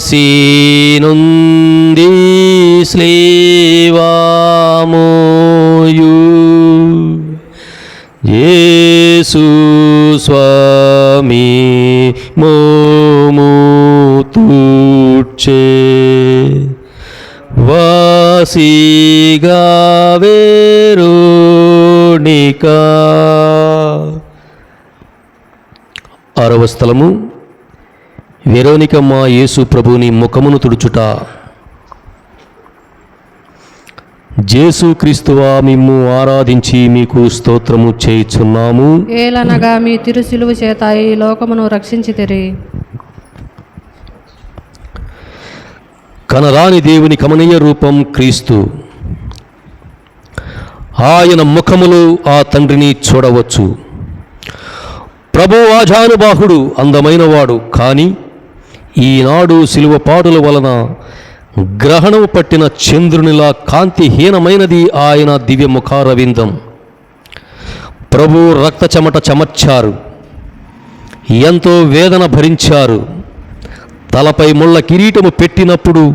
సీనుంది స్లేవామోయు యేసు స్వామి మోము తూడ్చే వాసిగా వేరోనికా ఆరవ స్థలము వెరోనికమ్మ యేసు ప్రభుని ముఖమును తుడుచుట. జేసు క్రీస్తువా మిమ్ము ఆరాధించి మీకు స్తోత్రము చేయుచున్నాము. ఏలనగా మీ తిరుసిలువ చేత ఈ లోకమును రక్షించితిరి. కనరాని దేవుని కమనీయ రూపం క్రీస్తు. ఆయన ముఖములో ఆ తండ్రిని చూడవచ్చు. ప్రభు ఆజానుబాహుడు అందమైనవాడు కానీ ఈనాడు శిలువ పాడుల వలన గ్రహణము పట్టిన చంద్రునిలా కాంతిహీనమైనది ఆయన దివ్య ముఖారవిందం. ప్రభు రక్త చెమట చెమర్చారు. ఎంతో వేదన భరించారు. తలపై ముళ్ళ కిరీటము పెట్టినప్పుడు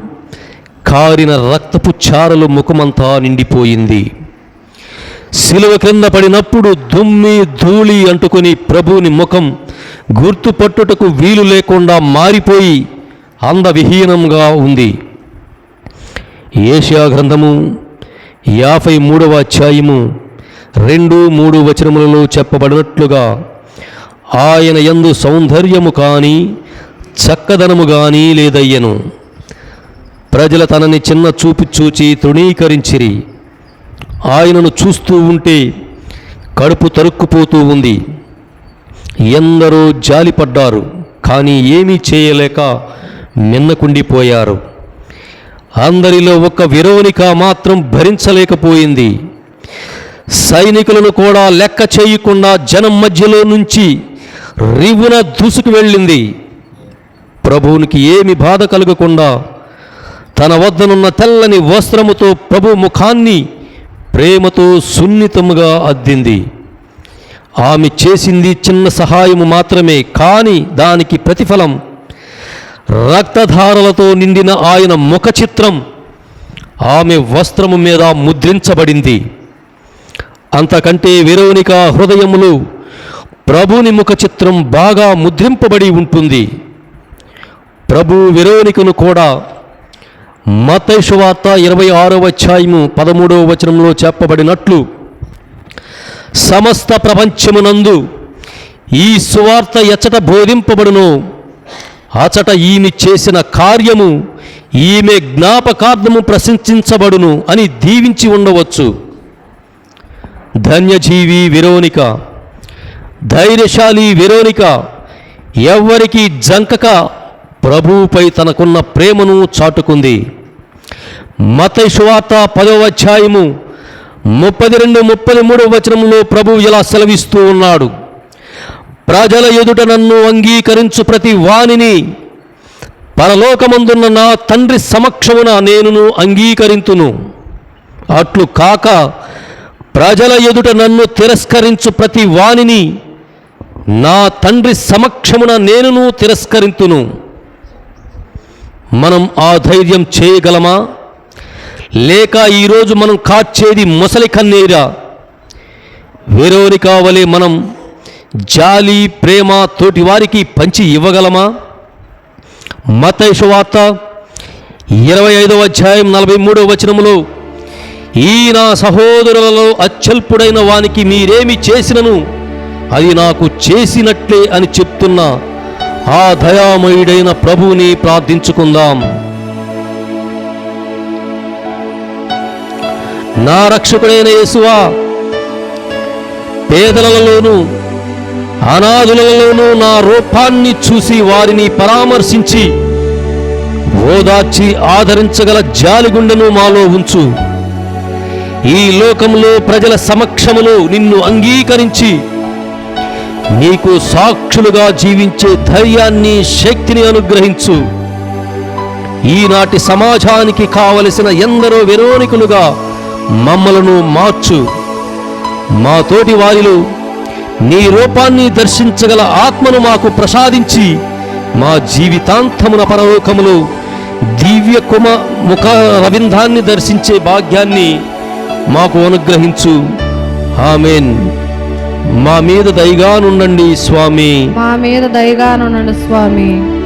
కారిన రక్తపు చారలు ముఖమంతా నిండిపోయింది. శిలువ క్రింద పడినప్పుడు దుమ్మి ధూళి అంటుకుని ప్రభువుని ముఖం గుర్తుపట్టుటకు వీలు లేకుండా మారిపోయి అందవిహీనంగా ఉంది. ఏషియా గ్రంథము యాభై మూడవ అధ్యాయము రెండు మూడు వచనములలో చెప్పబడినట్లుగా ఆయన ఎందు సౌందర్యము కానీ చక్కదనము కానీ లేదయ్యను. ప్రజల తనని చిన్న చూపు చూచి తృణీకరించిరి. ఆయనను చూస్తూ ఉంటే కడుపు తరుక్కుపోతూ ఉంది. ఎందరో జాలిపడ్డారు కానీ ఏమీ చేయలేక నిన్నకుండిపోయారు అందరిలో ఒక్క విరోనిక మాత్రం భరించలేకపోయింది. సైనికులను కూడా లెక్క చేయకుండా జనం మధ్యలో నుంచి రివ్వున దూసుకు వెళ్ళింది. ప్రభువునికి ఏమి బాధ కలగకుండా తన వద్దనున్న తెల్లని వస్త్రముతో ప్రభు ముఖాన్ని ప్రేమతో సున్నితముగా అద్దింది. ఆమె చేసింది చిన్న సహాయము మాత్రమే కానీ దానికి ప్రతిఫలం. రక్తధారలతో నిండిన ఆయన ముఖ చిత్రం ఆమె వస్త్రము మీద ముద్రించబడింది. అంతకంటే వెరోనిక హృదయములు ప్రభుని ముఖ చిత్రం బాగా ముద్రింపబడి ఉంటుంది. ప్రభు వెరోనికను కూడా మతైషువార్త ఇరవై ఆరో అధ్యాయము పదమూడవ వచనంలో చెప్పబడినట్లు సమస్త ప్రపంచమునందు ఈ సువార్త ఎచ్చట బోధింపబడును. అచట ఈమె చేసిన కార్యము ఈమె జ్ఞాపకార్థము ప్రశంసించబడును అని దీవించి ఉండవచ్చు. ధన్యజీవి విరోనిక ధైర్యశాలి విరోనిక ఎవ్వరికి జంకక ప్రభువుపై తనకున్న ప్రేమను చాటుకుంది. మతైషువార్త పదవ అధ్యాయము ముప్పది రెండు ముప్పది మూడు వచనంలో ప్రభువు ఇలా సెలవిస్తూ ఉన్నాడు. ప్రజల ఎదుట నన్ను అంగీకరించు ప్రతి వాణిని పరలోకమందున్న నా తండ్రి సమక్షమున నేనును అంగీకరింతును. అట్లు కాక ప్రజల ఎదుట నన్ను తిరస్కరించు ప్రతి వాణిని నా తండ్రి సమక్షమున నేనును తిరస్కరింతును. మనం ఆ ధైర్యం చేయగలమా? లేక ఈరోజు మనం కాచేది ముసలి కన్నీరా? వేరోని కావలే మనం జాలి ప్రేమ తోటి వారికి పంచి ఇవ్వగలమా? మతైషు వార్త ఇరవై ఐదవ అధ్యాయం నలభై మూడవ వచనములో ఈ నా సహోదరులలో అత్యల్పుడైన వానికి మీరేమి చేసినను? అది నాకు చేసినట్లే అని చెప్తున్న ఆ దయామయుడైన ప్రభువుని ప్రార్థించుకుందాం. నా రక్షకుడైన యేసువా పేదలలోనూ అనాథులలోనూ నా రూపాన్ని చూసి వారిని పరామర్శించి ఓదార్చి ఆదరించగల జాలిగుండెను మాలో ఉంచు. ఈ లోకంలో ప్రజల సమక్షములో నిన్ను అంగీకరించి నీకు సాక్షులుగా జీవించే ధైర్యాన్ని శక్తిని అనుగ్రహించు. ఈనాటి సమాజానికి కావలసిన ఎందరో వెరోనికులుగా మమ్మలను మార్చు. మా తోటి వారిలో నీ రూపాన్ని దర్శించగల ఆత్మను మాకు ప్రసాదించి మా జీవితాంతమున పరలోకములో దివ్య కుమ ముఖ రవిందాన్ని దర్శించే భాగ్యాన్ని మాకు అనుగ్రహించు. ఆమెన్. మా మీద దయగానుండండి స్వామి. మా మీద దయగానుండండి స్వామి.